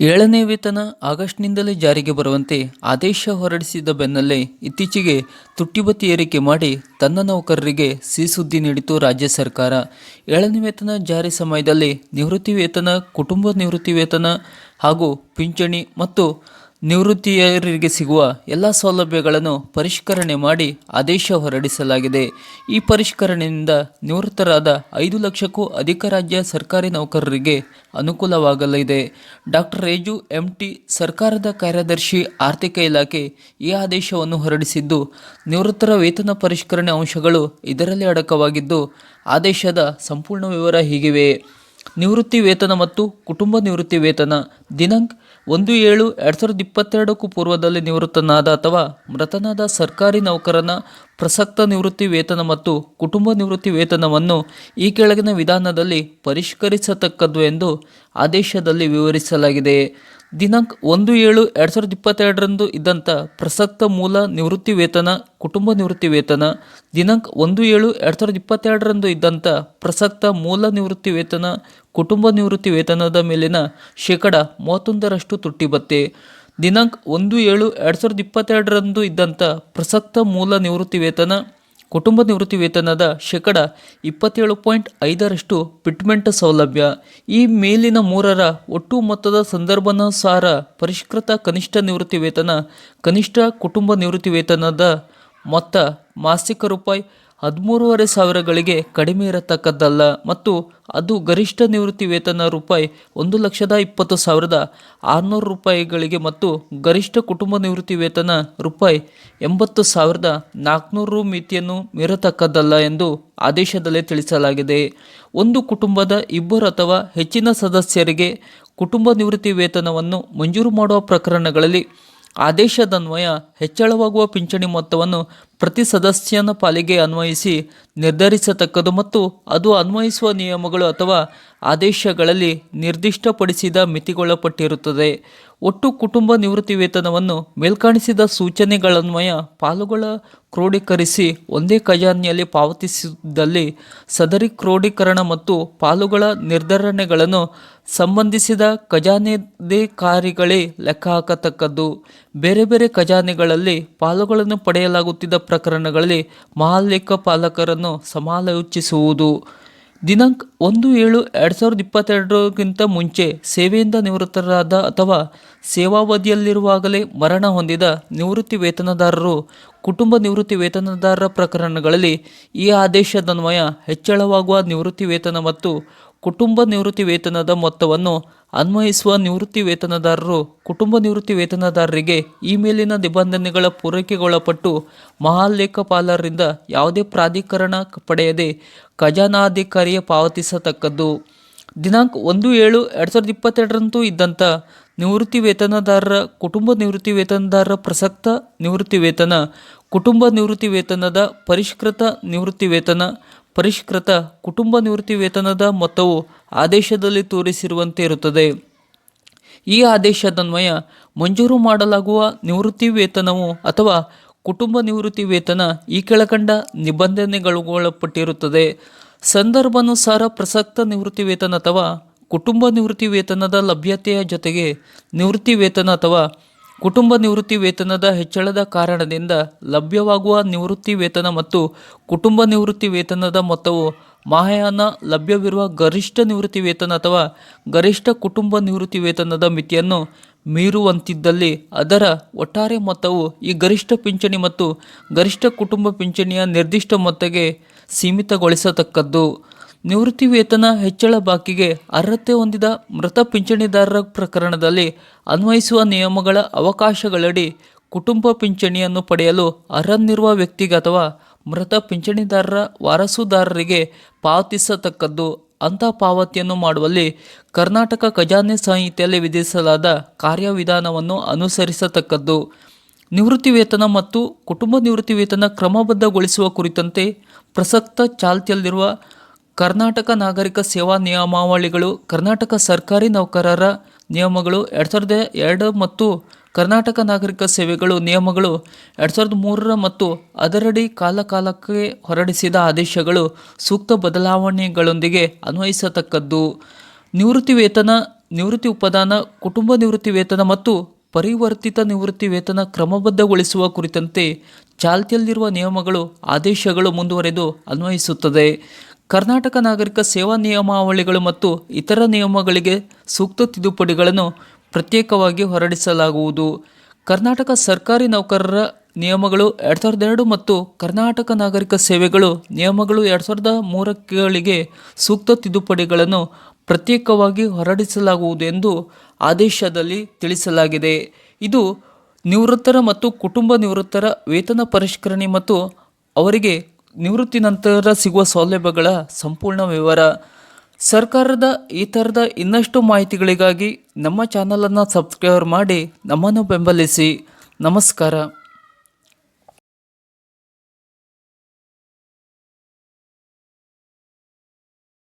ಏಳನೇ ವೇತನ ಆಗಸ್ಟ್ನಿಂದಲೇ ಜಾರಿಗೆ ಬರುವಂತೆ ಆದೇಶ ಹೊರಡಿಸಿದ ಬೆನ್ನಲ್ಲೇ ಇತ್ತೀಚೆಗೆ ತುಟ್ಟಿಬತ್ತಿ ಏರಿಕೆ ಮಾಡಿ ತನ್ನ ನೌಕರರಿಗೆ ಸಿಸುದ್ದಿ ಸುದ್ದಿ ನೀಡಿತು ರಾಜ್ಯ ಸರ್ಕಾರ. ಏಳನೇ ವೇತನ ಜಾರಿ ಸಮಯದಲ್ಲಿ ನಿವೃತ್ತಿ ವೇತನ, ಕುಟುಂಬ ನಿವೃತ್ತಿ ವೇತನ ಹಾಗೂ ಪಿಂಚಣಿ ಮತ್ತು ನಿವೃತ್ತಿಯರಿಗೆ ಸಿಗುವ ಎಲ್ಲ ಸೌಲಭ್ಯಗಳನ್ನು ಪರಿಷ್ಕರಣೆ ಮಾಡಿ ಆದೇಶ ಹೊರಡಿಸಲಾಗಿದೆ. ಈ ಪರಿಷ್ಕರಣೆಯಿಂದ ನಿವೃತ್ತರಾದ ಐದು ಲಕ್ಷಕ್ಕೂ ಅಧಿಕ ರಾಜ್ಯ ಸರ್ಕಾರಿ ನೌಕರರಿಗೆ ಅನುಕೂಲವಾಗಲಿದೆ. ಡಾಕ್ಟರ್ ರೇಜು ಎಂ ಟಿ ಸರ್ಕಾರದ ಕಾರ್ಯದರ್ಶಿ ಆರ್ಥಿಕ ಇಲಾಖೆ ಈ ಆದೇಶವನ್ನು ಹೊರಡಿಸಿದ್ದು, ನಿವೃತ್ತರ ವೇತನ ಪರಿಷ್ಕರಣೆ ಅಂಶಗಳು ಇದರಲ್ಲಿ ಅಡಕವಾಗಿದ್ದು, ಆದೇಶದ ಸಂಪೂರ್ಣ ವಿವರ ಹೀಗಿವೆ. ನಿವೃತ್ತಿ ವೇತನ ಮತ್ತು ಕುಟುಂಬ ನಿವೃತ್ತಿ ವೇತನ ದಿನಾಂಕ ಒಂದು ಏಳು ಎರಡು ಸಾವಿರದ ಇಪ್ಪತ್ತೆರಡಕ್ಕೂ ಪೂರ್ವದಲ್ಲಿ ನಿವೃತ್ತನಾದ ಅಥವಾ ಮೃತನಾದ ಸರ್ಕಾರಿ ನೌಕರನ ಪ್ರಸಕ್ತ ನಿವೃತ್ತಿ ವೇತನ ಮತ್ತು ಕುಟುಂಬ ನಿವೃತ್ತಿ ವೇತನವನ್ನು ಈ ಕೆಳಗಿನ ವಿಧಾನದಲ್ಲಿ ಪರಿಷ್ಕರಿಸತಕ್ಕದ್ದು ಎಂದು ಆದೇಶದಲ್ಲಿ ವಿವರಿಸಲಾಗಿದೆ. ದಿನಾಂಕ ಒಂದು ಏಳು ಎರಡು ಸಾವಿರದ ಇಪ್ಪತ್ತೆರಡರಂದು ಇದ್ದಂಥ ಪ್ರಸಕ್ತ ಮೂಲ ನಿವೃತ್ತಿ ವೇತನ, ಕುಟುಂಬ ನಿವೃತ್ತಿ ವೇತನ, ದಿನಾಂಕ ಒಂದು ಏಳು ಎರಡು ಸಾವಿರದ ಇಪ್ಪತ್ತೆರಡರಂದು ಇದ್ದಂಥ ಪ್ರಸಕ್ತ ಮೂಲ ನಿವೃತ್ತಿ ವೇತನ, ಕುಟುಂಬ ನಿವೃತ್ತಿ ವೇತನದ ಮೇಲಿನ ಶೇಕಡ ಮೂವತ್ತೊಂದರಷ್ಟು ತುಟ್ಟಿ ಬತ್ತೆ ದಿನಾಂಕ ಒಂದು ಏಳು ಎರಡು ಸಾವಿರದ ಇಪ್ಪತ್ತೆರಡರಂದು ಇದ್ದಂಥ ಪ್ರಸಕ್ತ ಮೂಲ ನಿವೃತ್ತಿ ವೇತನ ಕುಟುಂಬ ನಿವೃತ್ತಿ ವೇತನದ ಶೇಕಡ ಇಪ್ಪತ್ತೇಳು ಪಾಯಿಂಟ್ ಐದರಷ್ಟು ಪಿಟ್ಮೆಂಟ್ ಸೌಲಭ್ಯ. ಈ ಮೇಲಿನ ಮೂರರ ಒಟ್ಟು ಮೊತ್ತದ ಸಂದರ್ಭಾನುಸಾರ ಪರಿಷ್ಕೃತ ಕನಿಷ್ಠ ನಿವೃತ್ತಿ ವೇತನ, ಕನಿಷ್ಠ ಕುಟುಂಬ ನಿವೃತ್ತಿ ವೇತನದ ಮೊತ್ತ ಮಾಸಿಕ ರೂಪಾಯಿ ಹದಿಮೂರುವರೆ ಸಾವಿರಗಳಿಗೆ ಕಡಿಮೆ ಇರತಕ್ಕದ್ದಲ್ಲ ಮತ್ತು ಅದು ಗರಿಷ್ಠ ನಿವೃತ್ತಿ ವೇತನ ರೂಪಾಯಿ ಒಂದು ಲಕ್ಷದ ಇಪ್ಪತ್ತು ಸಾವಿರದ ಆರುನೂರು ರೂಪಾಯಿಗಳಿಗೆ ಮತ್ತು ಗರಿಷ್ಠ ಕುಟುಂಬ ನಿವೃತ್ತಿ ವೇತನ ರೂಪಾಯಿ ಎಂಬತ್ತು ಸಾವಿರದ ನಾಲ್ಕುನೂರು ಮಿತಿಯನ್ನು ಮೀರತಕ್ಕದ್ದಲ್ಲ ಎಂದು ಆದೇಶದಲ್ಲಿ ತಿಳಿಸಲಾಗಿದೆ. ಒಂದು ಕುಟುಂಬದ ಇಬ್ಬರು ಅಥವಾ ಹೆಚ್ಚಿನ ಸದಸ್ಯರಿಗೆ ಕುಟುಂಬ ನಿವೃತ್ತಿ ವೇತನವನ್ನು ಮಂಜೂರು ಮಾಡುವ ಪ್ರಕರಣಗಳಲ್ಲಿ ಆದೇಶದನ್ವಯ ಹೆಚ್ಚಳವಾಗುವ ಪಿಂಚಣಿ ಮೊತ್ತವನ್ನು ಪ್ರತಿ ಸದಸ್ಯನ ಪಾಲಿಗೆ ಅನ್ವಯಿಸಿ ನಿರ್ಧರಿಸತಕ್ಕದ್ದು ಮತ್ತು ಅದು ಅನ್ವಯಿಸುವ ನಿಯಮಗಳು ಅಥವಾ ಆದೇಶಗಳಲ್ಲಿ ನಿರ್ದಿಷ್ಟಪಡಿಸಿದ ಮಿತಿಗೊಳಪಟ್ಟಿರುತ್ತದೆ. ಒಟ್ಟು ಕುಟುಂಬ ನಿವೃತ್ತಿ ವೇತನವನ್ನು ಮೇಲ್ಕಾಣಿಸಿದ ಸೂಚನೆಗಳನ್ವಯ ಪಾಲುಗಳ ಕ್ರೋಢೀಕರಿಸಿ ಒಂದೇ ಖಜಾನೆಯಲ್ಲಿ ಪಾವತಿಸಿದಲ್ಲಿ ಸದರಿ ಕ್ರೋಢೀಕರಣ ಮತ್ತು ಪಾಲುಗಳ ನಿರ್ಧರಣೆಗಳನ್ನು ಸಂಬಂಧಿಸಿದ ಖಜಾನೆಧಿಕಾರಿಗಳೇ ಲೆಕ್ಕ ಹಾಕತಕ್ಕದ್ದು. ಬೇರೆ ಬೇರೆ ಖಜಾನೆಗಳಲ್ಲಿ ಪಾಲುಗಳನ್ನು ಪಡೆಯಲಾಗುತ್ತಿದ್ದ ಪ್ರಕರಣಗಳಲ್ಲಿ ಮಹಾಲೇಖ ಪಾಲಕರನ್ನು ಸಮಾಲೋಚಿಸುವುದು. ದಿನಾಂಕ ಒಂದು ಏಳು ಎರಡು ಸಾವಿರದ ಇಪ್ಪತ್ತೆರಡಕ್ಕಿಂತ ಮುಂಚೆ ಸೇವೆಯಿಂದ ನಿವೃತ್ತರಾದ ಅಥವಾ ಸೇವಾವಧಿಯಲ್ಲಿರುವಾಗಲೇ ಮರಣ ಹೊಂದಿದ ನಿವೃತ್ತಿ ವೇತನದಾರರು, ಕುಟುಂಬ ನಿವೃತ್ತಿ ವೇತನದಾರರ ಪ್ರಕರಣಗಳಲ್ಲಿ ಈ ಆದೇಶದನ್ವಯ ಹೆಚ್ಚಳವಾಗುವ ನಿವೃತ್ತಿ ವೇತನ ಮತ್ತು ಕುಟುಂಬ ನಿವೃತ್ತಿ ವೇತನದ ಮೊತ್ತವನ್ನು ಅನ್ವಯಿಸುವ ನಿವೃತ್ತಿ ವೇತನದಾರರು ಕುಟುಂಬ ನಿವೃತ್ತಿ ವೇತನದಾರರಿಗೆ ಈ ಮೇಲಿನ ನಿಬಂಧನೆಗಳ ಪೂರೈಕೆಗೊಳಪಟ್ಟು ಮಹಾಲೇಖಪಾಲರಿಂದ ಯಾವುದೇ ಪ್ರಾಧಿಕರಣ ಪಡೆಯದೆ ಖಜಾನಾಧಿಕಾರಿಯ ಪಾವತಿಸತಕ್ಕದ್ದು. ದಿನಾಂಕ ಒಂದು ಏಳು ಎರಡು ಸಾವಿರದ ಇಪ್ಪತ್ತೆರಡರಂತೂ ಇದ್ದಂಥ ನಿವೃತ್ತಿ ವೇತನದಾರರ ಕುಟುಂಬ ನಿವೃತ್ತಿ ವೇತನದಾರರ ಪ್ರಸಕ್ತ ನಿವೃತ್ತಿ ವೇತನ, ಕುಟುಂಬ ನಿವೃತ್ತಿ ವೇತನದ ಪರಿಷ್ಕೃತ ನಿವೃತ್ತಿ ವೇತನ ಪರಿಷ್ಕೃತ ಕುಟುಂಬ ನಿವೃತ್ತಿ ವೇತನದ ಮೊತ್ತವು ಆದೇಶದಲ್ಲಿ ತೋರಿಸಿರುವಂತೆ ಇರುತ್ತದೆ. ಈ ಆದೇಶದನ್ವಯ ಮಂಜೂರು ಮಾಡಲಾಗುವ ನಿವೃತ್ತಿ ವೇತನವು ಅಥವಾ ಕುಟುಂಬ ನಿವೃತ್ತಿ ವೇತನ ಈ ಕೆಳಕಂಡ ನಿಬಂಧನೆಗಳಿಗೊಳಪಟ್ಟಿರುತ್ತದೆ ಸಂದರ್ಭಾನುಸಾರ ಪ್ರಸಕ್ತ ನಿವೃತ್ತಿ ವೇತನ ಅಥವಾ ಕುಟುಂಬ ನಿವೃತ್ತಿ ವೇತನದ ಲಭ್ಯತೆಯ ಜೊತೆಗೆ ನಿವೃತ್ತಿ ವೇತನ ಅಥವಾ ಕುಟುಂಬ ನಿವೃತ್ತಿ ವೇತನದ ಹೆಚ್ಚಳದ ಕಾರಣದಿಂದ ಲಭ್ಯವಾಗುವ ನಿವೃತ್ತಿ ವೇತನ ಮತ್ತು ಕುಟುಂಬ ನಿವೃತ್ತಿ ವೇತನದ ಮೊತ್ತವು ಮಾಹೆಯಾನ ಲಭ್ಯವಿರುವ ಗರಿಷ್ಠ ನಿವೃತ್ತಿ ವೇತನ ಅಥವಾ ಗರಿಷ್ಠ ಕುಟುಂಬ ನಿವೃತ್ತಿ ವೇತನದ ಮಿತಿಯನ್ನು ಮೀರುವಂತಿದ್ದಲ್ಲಿ ಅದರ ಒಟ್ಟಾರೆ ಮೊತ್ತವು ಈ ಗರಿಷ್ಠ ಪಿಂಚಣಿ ಮತ್ತು ಗರಿಷ್ಠ ಕುಟುಂಬ ಪಿಂಚಣಿಯ ನಿರ್ದಿಷ್ಟ ಮೊತ್ತಕ್ಕೆ ಸೀಮಿತಗೊಳಿಸತಕ್ಕದ್ದು. ನಿವೃತ್ತಿ ವೇತನ ಹೆಚ್ಚಳ ಬಾಕಿಗೆ ಅರ್ಹತೆ ಹೊಂದಿದ ಮೃತ ಪಿಂಚಣಿದಾರರ ಪ್ರಕರಣದಲ್ಲಿ ಅನ್ವಯಿಸುವ ನಿಯಮಗಳ ಅವಕಾಶಗಳಡಿ ಕುಟುಂಬ ಪಿಂಚಣಿಯನ್ನು ಪಡೆಯಲು ಅರ್ಹನಿರುವ ವ್ಯಕ್ತಿಗೆ ಅಥವಾ ಮೃತ ಪಿಂಚಣಿದಾರರ ವಾರಸುದಾರರಿಗೆ ಪಾವತಿಸತಕ್ಕದ್ದು ಅಂಥ ಪಾವತಿಯನ್ನು ಮಾಡುವಲ್ಲಿ ಕರ್ನಾಟಕ ಖಜಾನೆ ಸಂಹಿತೆಯಲ್ಲಿ ವಿಧಿಸಲಾದ ಕಾರ್ಯವಿಧಾನವನ್ನು ಅನುಸರಿಸತಕ್ಕದ್ದು. ನಿವೃತ್ತಿ ವೇತನ ಮತ್ತು ಕುಟುಂಬ ನಿವೃತ್ತಿ ವೇತನ ಕ್ರಮಬದ್ಧಗೊಳಿಸುವ ಕುರಿತಂತೆ ಪ್ರಸಕ್ತ ಚಾಲ್ತಿಯಲ್ಲಿರುವ ಕರ್ನಾಟಕ ನಾಗರಿಕ ಸೇವಾ ನಿಯಮಾವಳಿಗಳು, ಕರ್ನಾಟಕ ಸರ್ಕಾರಿ ನೌಕರರ ನಿಯಮಗಳು ಎರಡು ಸಾವಿರದ ಎರಡು ಮತ್ತು ಕರ್ನಾಟಕ ನಾಗರಿಕ ಸೇವೆಗಳು ನಿಯಮಗಳು ಎರಡು ಸಾವಿರದ ಮೂರರ ಮತ್ತು ಅದರಡಿ ಕಾಲಕಾಲಕ್ಕೆ ಹೊರಡಿಸಿದ ಆದೇಶಗಳು ಸೂಕ್ತ ಬದಲಾವಣೆಗಳೊಂದಿಗೆ ಅನ್ವಯಿಸತಕ್ಕದ್ದು. ನಿವೃತ್ತಿ ವೇತನ, ನಿವೃತ್ತಿ ಉಪದಾನ, ಕುಟುಂಬ ನಿವೃತ್ತಿ ವೇತನ ಮತ್ತು ಪರಿವರ್ತಿತ ನಿವೃತ್ತಿ ವೇತನ ಕ್ರಮಬದ್ಧಗೊಳಿಸುವ ಕುರಿತಂತೆ ಚಾಲ್ತಿಯಲ್ಲಿರುವ ನಿಯಮಗಳು, ಆದೇಶಗಳು ಮುಂದುವರೆದು ಅನ್ವಯಿಸುತ್ತದೆ. ಕರ್ನಾಟಕ ನಾಗರಿಕ ಸೇವಾ ನಿಯಮಾವಳಿಗಳು ಮತ್ತು ಇತರ ನಿಯಮಗಳಿಗೆ ಸೂಕ್ತ ತಿದ್ದುಪಡಿಗಳನ್ನು ಪ್ರತ್ಯೇಕವಾಗಿ ಹೊರಡಿಸಲಾಗುವುದು. ಕರ್ನಾಟಕ ಸರ್ಕಾರಿ ನೌಕರರ ನಿಯಮಗಳು ಎರಡು ಸಾವಿರದ ಎರಡು ಮತ್ತು ಕರ್ನಾಟಕ ನಾಗರಿಕ ಸೇವೆಗಳು ನಿಯಮಗಳು ಎರಡು ಸಾವಿರದ ಮೂರಕ್ಕೆಗಳಿಗೆ ಸೂಕ್ತ ತಿದ್ದುಪಡಿಗಳನ್ನು ಪ್ರತ್ಯೇಕವಾಗಿ ಹೊರಡಿಸಲಾಗುವುದು ಎಂದು ಆದೇಶದಲ್ಲಿ ತಿಳಿಸಲಾಗಿದೆ. ಇದು ನಿವೃತ್ತರ ಮತ್ತು ಕುಟುಂಬ ನಿವೃತ್ತರ ವೇತನ ಪರಿಷ್ಕರಣೆ ಮತ್ತು ಅವರಿಗೆ ನಿವೃತ್ತಿ ನಂತರ ಸಿಗುವ ಸೌಲಭ್ಯಗಳ ಸಂಪೂರ್ಣ ವಿವರ ಸರ್ಕಾರದ ಈ ಥರದ ಇನ್ನಷ್ಟು ಮಾಹಿತಿಗಳಿಗಾಗಿ ನಮ್ಮ ಚಾನಲನ್ನು ಸಬ್ಸ್ಕ್ರೈಬ್ ಮಾಡಿ ನಮ್ಮನ್ನು ಬೆಂಬಲಿಸಿ. ನಮಸ್ಕಾರ.